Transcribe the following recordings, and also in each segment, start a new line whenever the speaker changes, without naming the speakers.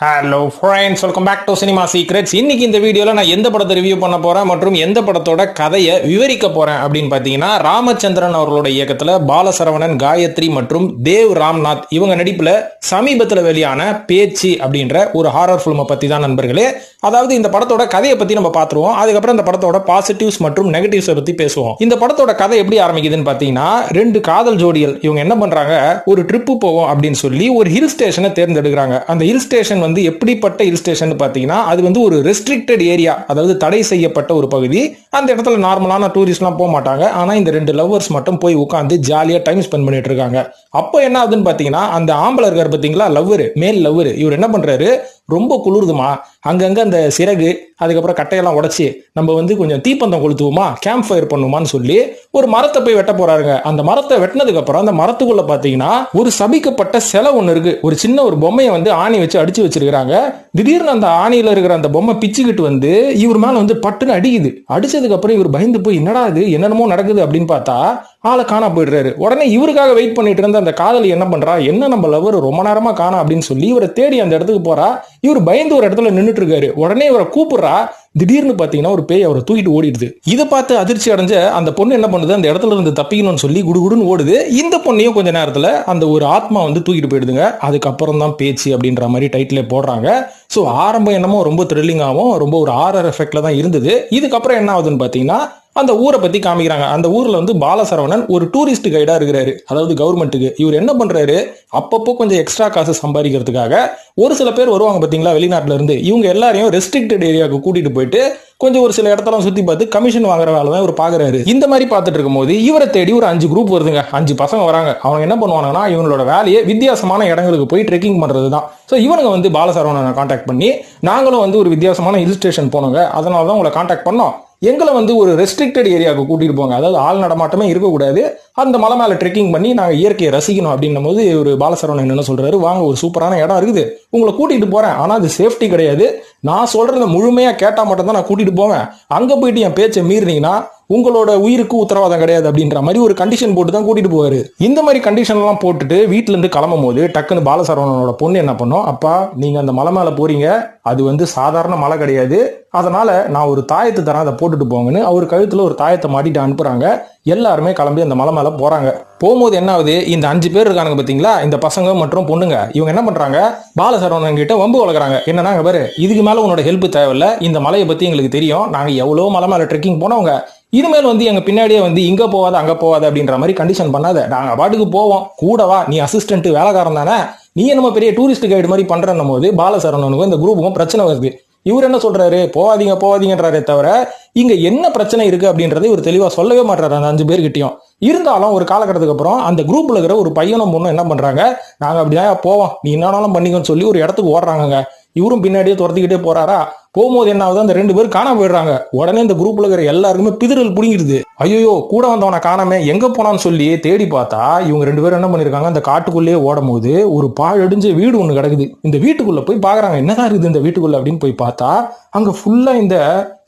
Hello friends welcome back to cinema secrets இன்னைக்கு இந்த வீடியோவில் நான் எந்த படத்தை ரிவ்யூ பண்ண போகிறேன் மற்றும் எந்த படத்தோட கதையை விவரிக்க போகிறேன் அப்படின்னு பார்த்தீங்கன்னா ராமச்சந்திரன் அவர்களோட இயக்கத்தில் பாலசரவணன் காயத்ரி மற்றும் தேவ் ராம்நாத் இவங்க நடிப்பில் சமீபத்தில் வெளியான பேச்சு அப்படின்ற ஒரு ஹாரர் ஃபிலிமை பற்றி தான் நண்பர்களே. அதாவது இந்த படத்தோட கதையை பற்றி நம்ம பார்த்துருவோம் அதுக்கப்புறம் இந்த படத்தோட பாசிட்டிவ்ஸ் மற்றும் நெகட்டிவ்ஸை பற்றி பேசுவோம். இந்த படத்தோட கதை எப்படி ஆரம்பிக்குதுன்னு பார்த்தீங்கன்னா ரெண்டு காதல் ஜோடிகள் இவங்க என்ன பண்றாங்க ஒரு ட்ரிப்பு போவோம் அப்படின்னு சொல்லி ஒரு ஹில் ஸ்டேஷனை தேர்ந்தெடுக்கிறாங்க. அந்த ஹில் ஸ்டேஷன் வந்து எப்படிப்பட்ட ஹில் ஸ்டேஷன் பார்த்தீங்கன்னா அது வந்து ஒரு ரெஸ்ட்ரிக்டட் ஏரியா அதாவது தடை செய்யப்பட்ட ஒரு பகுதி. அந்த இடத்துல நார்மலான டூரிஸ்ட்லாம் போக மாட்டாங்க. ஆனால் இந்த ரெண்டு லவ்வர்ஸ் மட்டும் போய் உட்காந்து ஜாலியாக டைம் ஸ்பெண்ட் பண்ணிட்டு இருக்காங்க. அப்போ என்ன ஆகுதுன்னு பார்த்தீங்கன்னா அந்த ஆம்பளை இருக்கார் பார்த்தீங்களா லவ்வர் மேல் லவ்வர் இவர் என்ன பண்றாரு ரொம்ப குளிருதுமா? அங்கங்கே அந்த சிறகு அதுக்கப்புறம் கட்டையெல்லாம் உடைச்சி நம்ம வந்து கொஞ்சம் தீப்பந்தம் கொளுத்துவோமா? கேம்ப் ஃபயர் பண்ணுமான்னு சொல்லி ஒரு மரத்தை போய் வெட்ட போறாருங்க. அந்த மரத்தை வெட்டினதுக்கு அப்புறம் அந்த மரத்துக்குள்ள பாத்தீங்கன்னா ஒரு சபிக்கப்பட்ட சிலை ஒன்று இருக்கு. ஒரு சின்ன ஒரு பொம்மையை வந்து ஆணி வச்சு அடிச்சு வச்சிருக்கிறாங்க. திடீர்னு அந்த ஆணியில இருக்கிற அந்த பொம்மை பிச்சுக்கிட்டு வந்து இவர் மேல வந்து பட்டுன்னு அடிக்குது. அடிச்சதுக்கு அப்புறம் இவர் பயந்து போய் என்னடா இது? என்னென்னமோ நடக்குது? அப்படின்னு பார்த்தா ஆளை காணா போயிடுறாரு. உடனே இவருக்காக வெயிட் பண்ணிட்டு இருந்த அந்த காதலி என்ன பண்றா? என்ன நம்ம லவர் ரொம்ப நேரமா காணா அப்படின்னு சொல்லி இவரை தேடி அந்த இடத்துக்கு போறா. இவர் பயந்து ஒரு இடத்துல நின்றுட்டு இருக்காரு உடனே இவரை கூப்பிடுறா. திடீர்னு பாத்தீங்கன்னா ஒரு பேய் அவரை தூக்கிட்டு ஓடிடுது. இதை பார்த்து அதிர்ச்சி அடைஞ்ச அந்த பொண்ணு என்ன பண்ணுது? அந்த இடத்துல இருந்து தப்பிக்கணும்னு சொல்லி குடுகுடுன்னு ஓடுது. இந்த பொண்ணையும் கொஞ்ச நேரத்துல அந்த ஒரு ஆத்மா வந்து தூக்கிட்டு போயிடுதுங்க. அதுக்கப்புறம் தான் பேச்சு அப்படின்ற மாதிரி டைட்டிலே போடுறாங்க. ஸோ ஆரம்பம் என்னமோ ரொம்ப த்ரில்லிங்காகவும் ரொம்ப ஒரு ஆரர் எஃபெக்ட்ல தான் இருந்தது. இதுக்கப்புறம் என்ன ஆகுதுன்னு பார்த்தீங்கன்னா அந்த ஊரை பத்தி காமிக்கிறாங்க. அந்த ஊர்ல வந்து பாலசரவணன் ஒரு டூரிஸ்ட் கைடா இருக்கிறாரு. அதாவது கவர்மெண்ட்டுக்கு இவர் என்ன பண்றாரு? அப்பப்போ கொஞ்சம் எக்ஸ்ட்ரா காசு சம்பாதிக்கிறதுக்காக ஒரு சில பேர் வருவாங்க பாத்தீங்களா வெளிநாட்டுல இருந்து. இவங்க எல்லாரையும் ரெஸ்ட்ரிக்டட் ஏரியாவுக்கு கூட்டிட்டு போயிட்டு கொஞ்சம் ஒரு சில இடத்தெல்லாம் சுத்தி பார்த்து கமிஷன் வாங்குற வேலை தான் இவர் பாக்குறாரு. இந்த மாதிரி பார்த்துட்டு இருக்கும்போது இவரை தேடி ஒரு அஞ்சு குரூப் வருதுங்க. அஞ்சு பசங்க வராங்க. அவங்க என்ன பண்ணுவாங்கன்னா இவங்களோட வேலையை வித்தியாசமான இடங்களுக்கு போய் ட்ரெக்கிங் பண்ணுறது தான் ஸோ இவனுங்க வந்து பாலசரவணனை காண்டாக்ட் பண்ணி நாங்களும் வந்து ஒரு வித்தியாசமான ஹில் ஸ்டேஷன் போனோங்க. அதனால தான் உங்களை காண்டாக்ட் பண்ணோம். எங்களை வந்து ஒரு ரெஸ்ட்ரிக்டட் ஏரியாவுக்கு கூட்டிட்டு போங்க. அதாவது ஆள் நடமாட்டமே இருக்கக்கூடாது. அந்த மலை மேலே ட்ரெக்கிங் பண்ணி நாங்கள் இயற்கையை ரசிக்கணும் அப்படின்னும் போது ஒரு பாலசரவணன் என்ன சொல்கிறாரு வாங்க ஒரு சூப்பரான இடம் இருக்குது. உங்களை கூட்டிகிட்டு போகிறேன் ஆனால் அது சேஃப்டி கிடையாது. நான் சொல்கிறத முழுமையாக கேட்டால் மட்டும்தான் நான் கூட்டிகிட்டு போவேன். அங்கே போயிட்டு என் பேச்சை மீறினீங்கன்னா உங்களோட உயிருக்கு உத்தரவாதம் கிடையாது. அப்படின்ற மாதிரி ஒரு கண்டிஷன் போட்டு தான் கூட்டிட்டு போவாரு. இந்த மாதிரி கண்டிஷன்லாம் போட்டுட்டு வீட்ல இருந்து கிளம்பும் போது டக்குன்னு பாலசரவணனோட பொண்ணு என்ன பண்ணும்? அப்பா நீங்க அந்த மலை மேல போறீங்க. அது வந்து சாதாரண மலை கிடையாது. அதனால நான் ஒரு தாயத்தை தரேன். அதை போட்டுட்டு போங்கன்னு அவர் கழுத்துல ஒரு தாயத்தை மாட்டிட்டு அனுப்புறாங்க. எல்லாருமே கிளம்பி அந்த மலை மேலே போகிறாங்க போகும்போது என்ன ஆகுது? இந்த அஞ்சு பேர் இருக்கானுங்க பார்த்தீங்களா இந்த பசங்க மற்றும் பொண்ணுங்க. இவங்க என்ன பண்ணுறாங்க பாலசரவணன் கிட்ட வம்பு வளர்க்குறாங்க. என்னன்னா பாரு இதுக்கு மேலே உன்னோட ஹெல்ப் தேவையில்ல. இந்த மலையை பற்றி எங்களுக்கு தெரியும். நாங்கள் எவ்வளோ மலை மேலே ட்ரெக்கிங் போனவங்க. இனிமேல் வந்து எங்கள் பின்னாடியே வந்து இங்கே போவாத அங்கே போகாத அப்படின்ற மாதிரி கண்டிஷன் பண்ணாத. நாங்கள் பாட்டுக்கு போவோம். கூடவா நீ அசிஸ்டன்ட் வேலைக்காரன் தானே. நீ என்னமோ பெரிய டூரிஸ்ட் கைடு மாதிரி பண்ணுறன்னும் போது பாலசரவணனுக்கும் இந்த குரூப்புக்கும் பிரச்சனை வருது. இவர் என்ன சொல்றாரு? போவாதீங்க போவாதீங்கன்றாரே தவிர இங்க என்ன பிரச்சனை இருக்கு அப்படின்றத இவர் தெளிவா சொல்லவே மாட்டாரு அந்த அஞ்சு பேர்கிட்டயும். இருந்தாலும் ஒரு காலகட்டத்துக்கு அப்புறம் அந்த குரூப்ல இருக்கிற ஒரு பையனும் பொண்ணும் என்ன பண்றாங்க? நாங்க அப்படிதான் போவோம். நீ என்னன்னாலும் பண்ணிக்கன்னு சொல்லி ஒரு இடத்துக்கு ஓடுறாங்க இவரும் பின்னாடியே துரத்திக்கிட்டே போறாரா? போகும்போது என்ன ஆகுது அந்த ரெண்டு பேரும் காணாம போயிடுறாங்க. உடனே இந்த குரூப்ல இருக்கிற எல்லாருக்குமே பிதிரல் புடிங்கிடுது. ஐயோ கூட வந்தவனை காணாம எங்க போனான்னு சொல்லி தேடி பார்த்தா இவங்க ரெண்டு பேரும் என்ன பண்ணிருக்காங்க அந்த காட்டுக்குள்ளேயே ஓடும் போது ஒரு பாழடிஞ்ச வீடு ஒண்ணு கிடக்குது. இந்த வீட்டுக்குள்ள போய் பாக்குறாங்க என்னதான் இருக்குது இந்த வீட்டுக்குள்ள அப்படின்னு போய் பார்த்தா அங்க ஃபுல்லா இந்த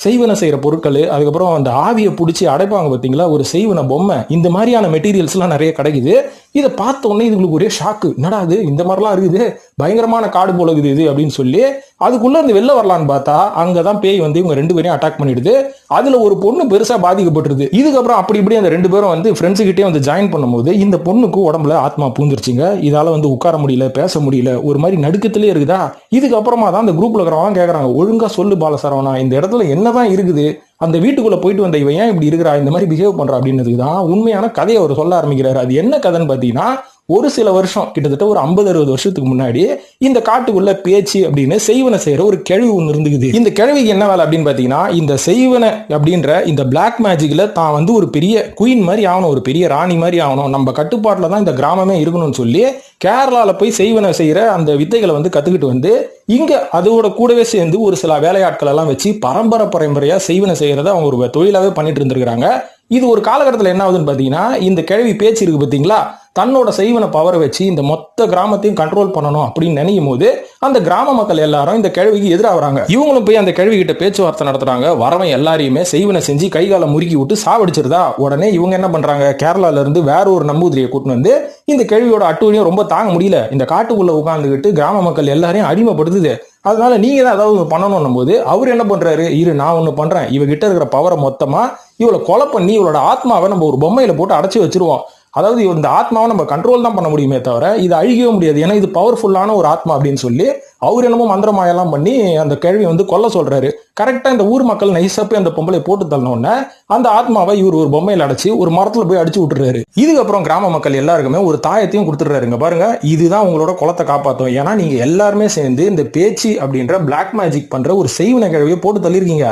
செய்வன செய்யற பொருட்கள் அதுக்கப்புறம் அந்த ஆவியை பிடிச்சி அடைப்பாங்க பாத்தீங்களா? ஒரு செய்வன பொம்மை இந்த மாதிரியான மெட்டீரியல்ஸ் எல்லாம் நிறைய கிடைக்குது. இதை பார்த்த உடனே இதுங்களுக்கு ஒரே ஷாக்கு என்னடா இது? இந்த மாதிரிலாம் இருக்குது. பயங்கரமான காடு போல இருக்குது இது அப்படின்னு சொல்லி அதுக்குள்ள இருந்து வெளில வரலான்னு பார்த்தா அங்கதான் பேய் வந்து இவங்க ரெண்டு பேரையும் அட்டாக் பண்ணிடுது. அதுல ஒரு பொண்ணு பெருசா பாதிக்கப்பட்டுருது. இதுக்கப்புறம் அப்படி இப்படி அந்த ரெண்டு பேரும் வந்து ஃப்ரெண்ட்ஸுக்கிட்டே வந்து ஜாயின் பண்ணும்போது இந்த பொண்ணுக்கு உடம்புல ஆத்மா பூந்துருச்சுங்க. இதால் வந்து உட்கார முடியல பேச முடியல ஒரு மாதிரி நடுக்கத்திலே இருக்குதா? இதுக்கப்புறமா தான் அந்த குரூப்பில் இருக்கிறவங்க கேட்குறாங்க ஒழுங்கா சொல்லு பாலசரவனா இந்த இடத்துல என்னதான் இருக்குது? அந்த வீட்டுக்குள்ளே போயிட்டு வந்த இவன் ஏன் இப்படி இருக்கிறா? இந்த மாதிரி பிஹேவ் பண்ணுறா அப்படின்றதுக்கு தான் உண்மையான கதையை அவர் சொல்ல ஆரம்பிக்கிறார். அது என்ன கதைன்னு பார்த்தீங்கன்னா ஒரு சில வருஷம் கிட்டத்தட்ட ஒரு ஐம்பது அறுபது வருஷத்துக்கு முன்னாடி இந்த காட்டுக்குள்ள பேச்சு அப்படின்னு செய்வனை செய்யற ஒரு கிழவி ஒன்று இருந்துக்குது இந்த கிழவிக்கு என்ன வேலை அப்படின்னு பாத்தீங்கன்னா இந்த செய்வனை அப்படின்ற இந்த பிளாக் மேஜிக்ல தான் வந்து ஒரு பெரிய குயின் மாதிரி ஆகணும் ஒரு பெரிய ராணி மாதிரி ஆகணும். நம்ம கட்டுப்பாட்டில் தான் இந்த கிராமமே இருக்கணும்னு சொல்லி கேரளால போய் செய்வனை செய்யற அந்த வித்தைகளை வந்து கத்துக்கிட்டு வந்து இங்க அதோட கூடவே சேர்ந்து ஒரு சில வேலையாட்கள் எல்லாம் வச்சு பரம்பரை பரம்பரையா செய்வனை செய்யறத அவங்க ஒரு தொழிலாவே பண்ணிட்டு இருந்திருக்காங்க இது ஒரு காலகட்டத்தில் என்ன ஆகுதுன்னு பார்த்தீங்கன்னா இந்த கிழவி பேச்சு இருக்கு பார்த்தீங்களா தன்னோட செய்வன பவரை வச்சு இந்த மொத்த கிராமத்தையும் கண்ட்ரோல் பண்ணணும் அப்படின்னு நினைக்கும் போது அந்த கிராம மக்கள் எல்லாரும் இந்த கிழவிக்கு எதிராக வராங்க இவங்களும் போய் அந்த கிழவி கிட்ட பேச்சுவார்த்தை நடத்துறாங்க. வரவன் எல்லாரையுமே செய்வனை செஞ்சு கை காலை முறுக்கி விட்டு சாவடிச்சிருதா? உடனே இவங்க என்ன பண்றாங்க? கேரளால இருந்து வேற ஒரு நம்பூதிரியை கூட்டிட்டு வந்து இந்த கேள்வியோட அட்டுவழியும் ரொம்ப தாங்க முடியல. இந்த காட்டுக்குள்ள உட்காந்துக்கிட்டு கிராம மக்கள் எல்லாரையும் அடிமைப்படுத்துது. அதனால நீங்கள் தான் ஏதாவது ஒண்ணு பண்ணணும் போது அவர் என்ன பண்ணுறாரு இரு நான் ஒன்று பண்ணுறேன் இவகிட்ட இருக்கிற பவரை மொத்தமாக இவளை கொலை பண்ணி இவளோட ஆத்மாவை நம்ம ஒரு பொம்மையில் போட்டு அடைச்சி வச்சிருவோம். அதாவது இந்த ஆத்மாவை நம்ம கண்ட்ரோல் தான் பண்ண முடியுமே தவிர இது அழிக்கவே முடியாது. ஏன்னா இது பவர்ஃபுல்லான ஒரு ஆத்மா அப்படின்னு சொல்லி அவர் என்னமோ மந்திரமாயெல்லாம் பண்ணி அந்த கேள்வி வந்து கொல்ல சொல்றாரு. கரெக்டாக இந்த ஊர் மக்கள் நைஸா போய் அந்த பொம்பளை போட்டு தள்ளனோடனே அந்த ஆத்மாவை இவர் ஒரு பொம்மையில் அடைச்சி ஒரு மரத்தில் போய் அடிச்சு விட்டுறாரு. இதுக்கப்புறம் கிராம மக்கள் எல்லாருக்குமே ஒரு தாயத்தையும் கொடுத்துட்றாருங்க. பாருங்க இதுதான் உங்களோட குளத்தை காப்பாற்றும் ஏன்னா நீங்க எல்லாருமே சேர்ந்து இந்த பேச்சு அப்படின்ற பிளாக் மேஜிக் பண்ற ஒரு செய்வின கிழவியை போட்டு தள்ளிருக்கீங்க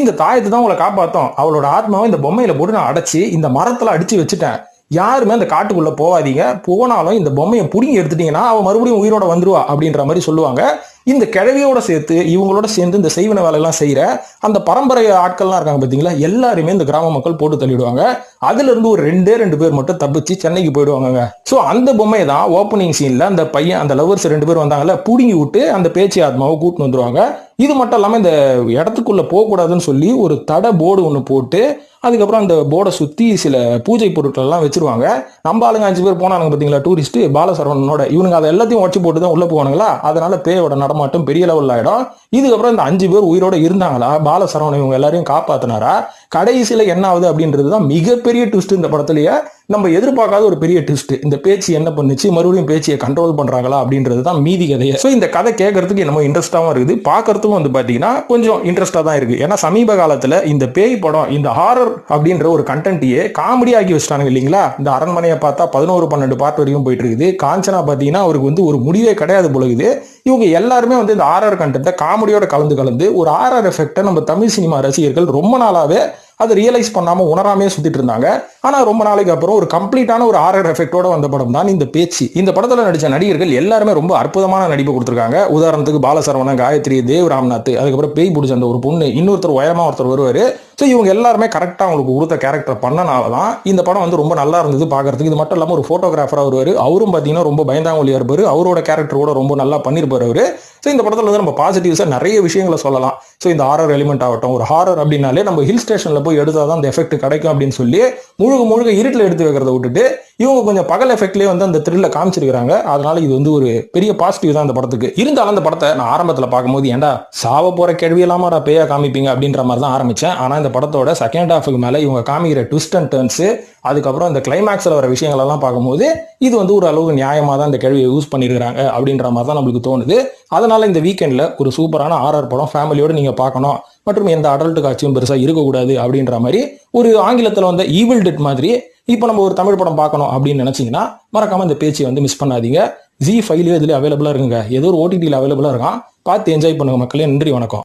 இந்த தாயத்தை தான் உங்களை காப்பாற்றும் அவளோட ஆத்மாவை இந்த பொம்மையில போட்டு நான் அடைச்சி இந்த மரத்தில் அடிச்சு வச்சுட்டேன். யாருமே அந்த காட்டுக்குள்ளே போகாதீங்க. போனாலும் இந்த பொம்மையை பிடிங்கி எடுத்துட்டீங்கன்னா அவள் மறுபடியும் உயிரோட வந்துருவா அப்படின்ற மாதிரி சொல்லுவாங்க. இந்த கிழவியோட சேர்த்து இவங்களோட சேர்ந்து இந்த செய்வன வேலையெல்லாம் செய்யற அந்த பரம்பரை ஆட்கள்லாம் இருக்காங்க பார்த்தீங்களா எல்லாருமே இந்த கிராம மக்கள் போட்டு தள்ளிடுவாங்க. அதுலேருந்து ஒரு ரெண்டே ரெண்டு பேர் மட்டும் தப்பிச்சு சென்னைக்கு போயிடுவாங்க ஸோ அந்த பொம்மையை தான் ஓப்பனிங் சீனில் அந்த பையன் அந்த லவர்ஸ் ரெண்டு பேர் வந்தாங்கல்ல பிடுங்கி விட்டு அந்த பேச்சு ஆத்மாவை கூட்டின்னு வந்துடுவாங்க இது மட்டும் இல்லாமல் இந்த இடத்துக்குள்ளே போகக்கூடாதுன்னு சொல்லி ஒரு தடை போர்டு ஒன்று போட்டு அதுக்கப்புறம் அந்த போர்டை சுற்றி சில பூஜை பொருட்கள்லாம் வச்சுருவாங்க. வச்சிருவாங்க நம்ம ஆளுங்க அஞ்சு பேர் போனானுங்க பார்த்தீங்களா டூரிஸ்ட்டு பாலசரவணனோட. இவனுங்க அதை எல்லாத்தையும் உடச்சி போட்டு தான் உள்ளே போவானுங்களா? அதனால பேயோட நடமாட்டம் பெரிய லெவலில் ஆகிடும் இதுக்கப்புறம் இந்த அஞ்சு பேர் உயிரோட இருந்தாங்களா? பாலசரவணன் இவங்க எல்லாரையும் காப்பாத்தினாரா? கடைசியில் என்ன ஆகுது அப்படின்றது தான் மிகப்பெரிய ட்விஸ்ட் இந்த படத்துலேயே நம்ம எதிர்பார்க்காத ஒரு பெரிய ட்விஸ்ட் இந்த பேச்சு என்ன பண்ணுச்சு? மறுபடியும் பேச்சியை கண்ட்ரோல் பண்ணுறாங்களா அப்படின்றது தான் மீதி கதையை. ஸோ இந்த கதை கேட்கறதுக்கு என்னமோ இன்ட்ரெஸ்ட்டாகவும் இருக்குது. பார்க்கறதுக்கும் வந்து பார்த்தீங்கன்னா கொஞ்சம் இன்ட்ரெஸ்ட்டாக தான் இருக்குது ஏன்னா சமீப காலத்தில் இந்த பேய் படம் இந்த ஹாரர் அப்படின்ற ஒரு கண்டென்ட்டையே காமெடி ஆக்கி வச்சிட்டாங்க இல்லைங்களா? இந்த அரண்மனையை பார்த்தா பதினோரு பன்னெண்டு பார்ட் வரைக்கும் போயிட்டு இருக்குது. காஞ்சனா பார்த்தீங்கன்னா அவருக்கு வந்து ஒரு முடிவே கிடையாது போலகுது இவங்க எல்லாருமே வந்து இந்த ஆர்ஆர் கண்டென்ட்டை காமெடியோட கலந்து கலந்து ஒரு ஆர்ஆர் எஃபெக்டை நம்ம தமிழ் சினிமா ரசிகர்கள் ரொம்ப நாளாகவே அதை ரியலைஸ் பண்ணாமல் உணராமே சுத்திட்டு இருந்தாங்க. ஆனால் ரொம்ப நாளைக்கு அப்புறம் ஒரு கம்ப்ளீட்டான ஒரு ஆர்ஆர் எஃபெக்டோட வந்த படம் தான் இந்த பேச்சு. இந்த படத்தில் நடித்த நடிகர்கள் எல்லாருமே ரொம்ப அற்புதமான நடிப்பு கொடுத்துருக்காங்க. உதாரணத்துக்கு பாலசரவணன் காயத்ரி தேவ் ராம்நாத் அதுக்கப்புறம் பேய் பிடிச்ச அந்த ஒரு பொண்ணு இன்னொருத்தர் உயரமாக ஒருத்தர் வருவார். ஸோ இவங்க எல்லாருமே கரெக்டாக அவங்களுக்கு கொடுத்த கேரக்டர் பண்ணனால தான் இந்த படம் வந்து ரொம்ப நல்லா இருந்தது பார்க்கறதுக்கு. இது மட்டும் இல்லாமல் ஒரு ஃபோட்டோகிராஃபராக வருவார். அவரும் பார்த்தீங்கன்னா ரொம்ப பயந்தாங்கொழியாக இருப்பார். அவரோட கேரக்டர் கூட ரொம்ப நல்லா பண்ணியிருப்பார் அவர். ஸோ இந்த படத்தில் வந்து நம்ம பாசிட்டிவ்ஸாக நிறைய விஷயங்களை சொல்லலாம். ஸோ இந்த ஹாரர் எலிமெண்ட் ஆகட்டும் ஒரு ஹாரர் அப்படின்னாலே நம்ம ஹில் ஸ்டேஷனில் போய் எடுத்தால் தான் அந்த எஃபெக்ட் கிடைக்கும் அப்படின்னு சொல்லி முழுக்க முழுக்க இருட்டில் எடுத்து வைக்கிறத விட்டுட்டு இவங்க கொஞ்சம் பகல் எஃபெக்ட்லேயே வந்து அந்த த்ரில்ல காமிச்சிருக்கிறாங்க. அதனால இது வந்து ஒரு பெரிய பாசிட்டிவ் தான் அந்த படத்துக்கு. இருந்தாலும் அந்த படத்தை நான் ஆரம்பத்தில் பார்க்கும்போது ஏன்டா சாவ போகிற கேள்வி இல்லாமல் பேயா காமிப்பீங்க? அப்படின்ற மாதிரி தான் ஆரம்பித்தேன் ஆனால் இந்த படத்தோட செகண்ட் ஹாஃபுக்கு மேலே இவங்க காமிக்கிற ட்விஸ்ட் அண்ட் டர்ன்ஸு அதுக்கப்புறம் இந்த கிளைமேக்ஸில் வர விஷயங்களெல்லாம் பார்க்கும்போது இது வந்து ஒரு அளவுக்கு நியாயமாக தான் இந்த கேள்வியை யூஸ் பண்ணியிருக்கிறாங்க அப்படின்ற மாதிரி தான் நம்மளுக்கு தோணுது. அதனால் இந்த வீக்கெண்டில் ஒரு சூப்பரான ஆர்ஆர் படம் ஃபேமிலியோடு நீங்கள் பார்க்கணும். மற்றும் எந்த அடல்ட் காட்சியும் பெருசாக இருக்கக்கூடாது அப்படின்ற மாதிரி ஒரு ஆங்கிலத்தில் வந்த ஈவில் டெட் மாதிரி இப்போ நம்ம ஒரு தமிழ் படம் பார்க்கணும் அப்படின்னு நினச்சிங்கன்னா மறக்காமல் இந்த பேச்சை வந்து மிஸ் பண்ணாதீங்க. ஜி ஃபைவ்லேயே இதில் அவைலபிளாக இருக்குங்க. ஏதோ ஒரு ஓடிடியில் அவைலபிளாக இருக்கான். பார்த்து என்ஜாய் பண்ணுங்க மக்களே. நன்றி வணக்கம்.